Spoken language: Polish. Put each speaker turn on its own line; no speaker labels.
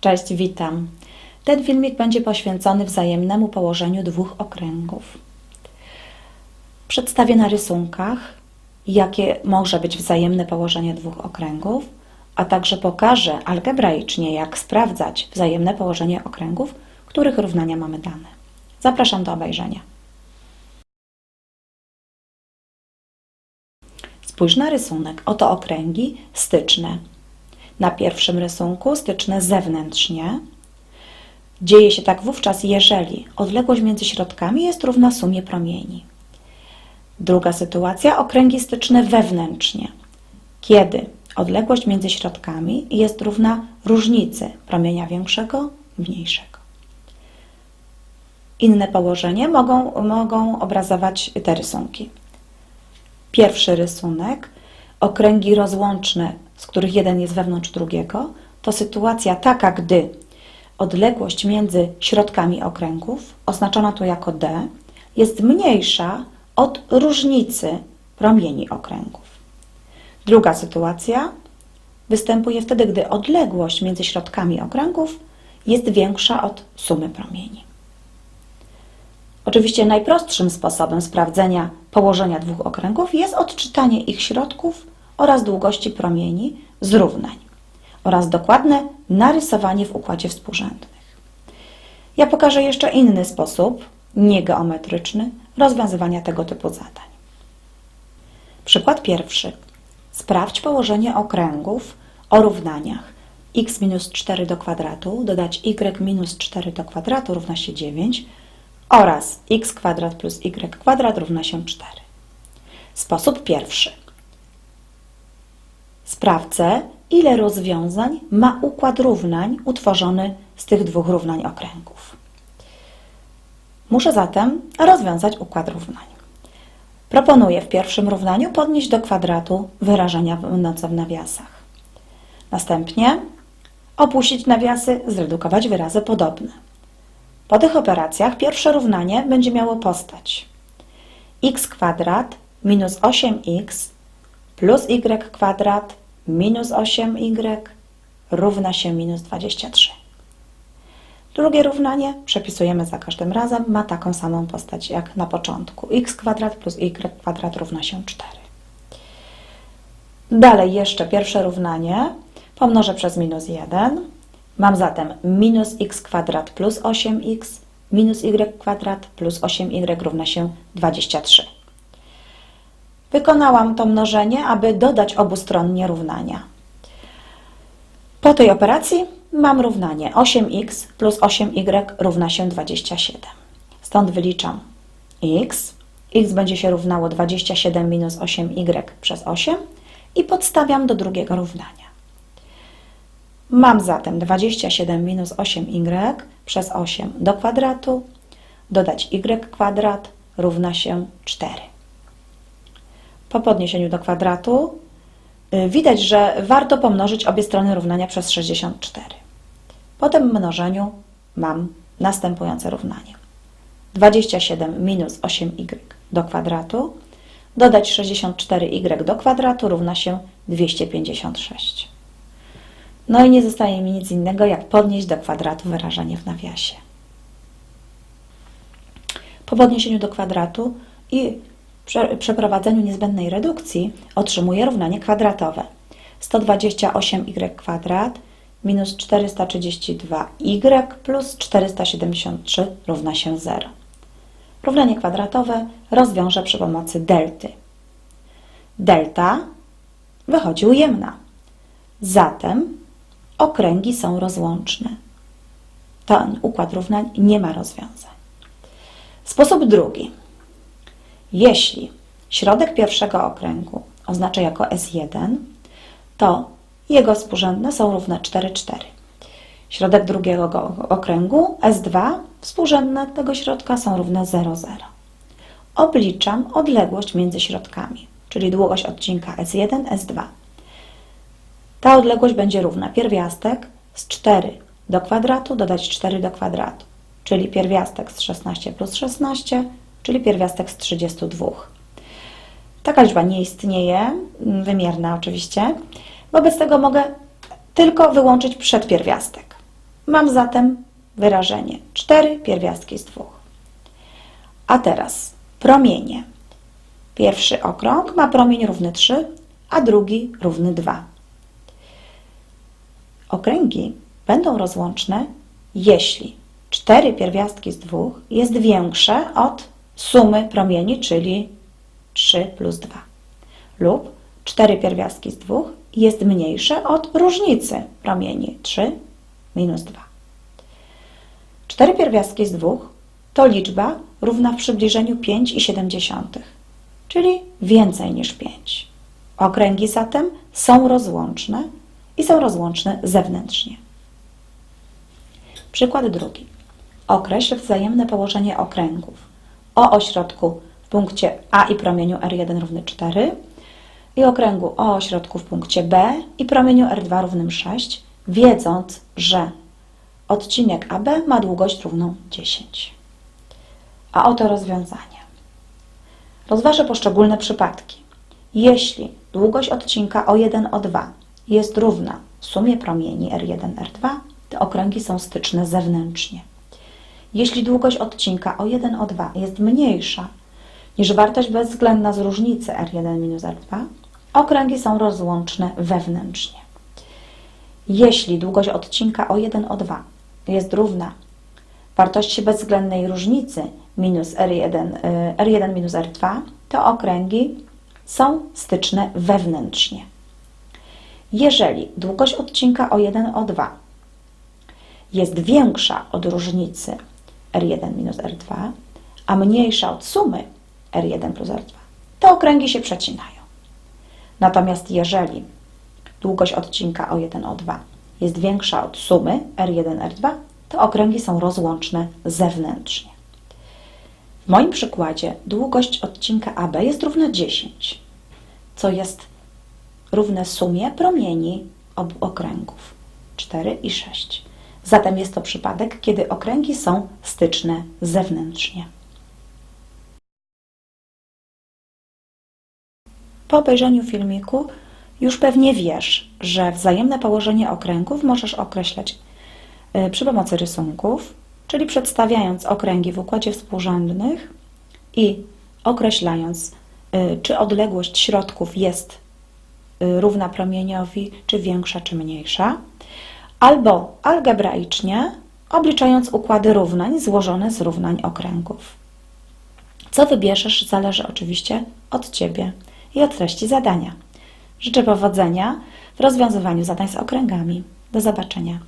Cześć, witam. Ten filmik będzie poświęcony wzajemnemu położeniu dwóch okręgów. Przedstawię na rysunkach, jakie może być wzajemne położenie dwóch okręgów, a także pokażę algebraicznie, jak sprawdzać wzajemne położenie okręgów, których równania mamy dane. Zapraszam do obejrzenia. Spójrz na rysunek. Oto okręgi styczne. Na pierwszym rysunku styczne zewnętrznie. Dzieje się tak wówczas, jeżeli odległość między środkami jest równa sumie promieni. Druga sytuacja, okręgi styczne wewnętrznie. Kiedy odległość między środkami jest równa różnicy promienia większego i mniejszego. Inne położenie mogą, mogą obrazować te rysunki. Pierwszy rysunek, okręgi rozłączne, z których jeden jest wewnątrz drugiego, to sytuacja taka, gdy odległość między środkami okręgów, oznaczona tu jako D, jest mniejsza od różnicy promieni okręgów. Druga sytuacja występuje wtedy, gdy odległość między środkami okręgów jest większa od sumy promieni. Oczywiście najprostszym sposobem sprawdzenia położenia dwóch okręgów jest odczytanie ich środków oraz długości promieni z równań oraz dokładne narysowanie w układzie współrzędnych. Ja pokażę jeszcze inny sposób, niegeometryczny, rozwiązywania tego typu zadań. Przykład pierwszy. Sprawdź położenie okręgów o równaniach x minus 4 do kwadratu dodać y minus 4 do kwadratu równa się 9 oraz x kwadrat plus y kwadrat równa się 4. Sposób pierwszy. Sprawdzę, ile rozwiązań ma układ równań utworzony z tych dwóch równań okręgów. Muszę zatem rozwiązać układ równań. Proponuję w pierwszym równaniu podnieść do kwadratu wyrażenia będące w nawiasach. Następnie opuścić nawiasy, zredukować wyrazy podobne. Po tych operacjach pierwsze równanie będzie miało postać x kwadrat minus 8x plus y kwadrat minus 8y równa się minus 23. Drugie równanie przepisujemy za każdym razem, ma taką samą postać jak na początku. x kwadrat plus y kwadrat równa się 4. Dalej jeszcze pierwsze równanie pomnożę przez minus 1. Mam zatem minus x kwadrat plus 8x minus y kwadrat plus 8y równa się 23. Wykonałam to mnożenie, aby dodać obustronnie równania. Po tej operacji mam równanie 8x plus 8y równa się 27. Stąd wyliczam x. x będzie się równało 27 minus 8y przez 8 i podstawiam do drugiego równania. Mam zatem 27 minus 8y przez 8 do kwadratu, dodać y kwadrat równa się 4. Po podniesieniu do kwadratu y, widać, że warto pomnożyć obie strony równania przez 64. Po tym mnożeniu mam następujące równanie. 27 minus 8y do kwadratu dodać 64y do kwadratu równa się 256. No i nie zostaje mi nic innego, jak podnieść do kwadratu wyrażenie w nawiasie. Po podniesieniu do kwadratu i przeprowadzeniu niezbędnej redukcji otrzymuję równanie kwadratowe. 128y kwadrat minus 432y plus 473 równa się 0. Równanie kwadratowe rozwiążę przy pomocy delty. Delta wychodzi ujemna. Zatem okręgi są rozłączne. Ten układ równań nie ma rozwiązań. Sposób drugi. Jeśli środek pierwszego okręgu oznaczę jako S1, to jego współrzędne są równe 4, 4. Środek drugiego okręgu S2, współrzędne tego środka są równe 0, 0. Obliczam odległość między środkami, czyli długość odcinka S1, S2. Ta odległość będzie równa pierwiastek z 4 do kwadratu dodać 4 do kwadratu, czyli pierwiastek z 16 plus 16, czyli pierwiastek z 32. Taka liczba nie istnieje, mm, wymierna oczywiście. Wobec tego mogę tylko wyłączyć przedpierwiastek. Mam zatem wyrażenie 4 pierwiastki z 2. A teraz promienie. Pierwszy okrąg ma promień równy 3, a drugi równy 2. Okręgi będą rozłączne, jeśli 4 pierwiastki z 2 jest większe od sumy promieni, czyli 3 plus 2. Lub 4 pierwiastki z 2 jest mniejsze od różnicy promieni 3 minus 2. 4 pierwiastki z 2 to liczba równa w przybliżeniu 5,7, czyli więcej niż 5. Okręgi zatem są rozłączne i są rozłączne zewnętrznie. Przykład drugi. Określ wzajemne położenie okręgów o ośrodku w punkcie A i promieniu R1 równy 4 i okręgu o ośrodku w punkcie B i promieniu R2 równym 6, wiedząc, że odcinek AB ma długość równą 10. A oto rozwiązanie. Rozważę poszczególne przypadki. Jeśli długość odcinka O1, O2 jest równa sumie promieni R1, R2, te okręgi są styczne zewnętrznie. Jeśli długość odcinka O1, O2 jest mniejsza niż wartość bezwzględna z różnicy R1 minus R2, okręgi są rozłączne wewnętrznie. Jeśli długość odcinka O1, O2 jest równa wartości bezwzględnej różnicy minus R1, y, R1 minus R2, to okręgi są styczne wewnętrznie. Jeżeli długość odcinka O1, O2 jest większa od różnicy R1 minus R2, a mniejsza od sumy R1 plus R2, to okręgi się przecinają. Natomiast jeżeli długość odcinka O1, O2 jest większa od sumy R1, R2, to okręgi są rozłączne zewnętrznie. W moim przykładzie długość odcinka AB jest równa 10, co jest równe sumie promieni obu okręgów 4 i 6. Zatem jest to przypadek, kiedy okręgi są styczne zewnętrznie. Po obejrzeniu filmiku już pewnie wiesz, że wzajemne położenie okręgów możesz określać y, przy pomocy rysunków, czyli przedstawiając okręgi w układzie współrzędnych i określając, y, czy odległość środków jest równa promieniowi, czy większa, czy mniejsza, albo algebraicznie obliczając układy równań złożone z równań okręgów. Co wybierzesz, zależy oczywiście od Ciebie i od treści zadania. Życzę powodzenia w rozwiązywaniu zadań z okręgami. Do zobaczenia.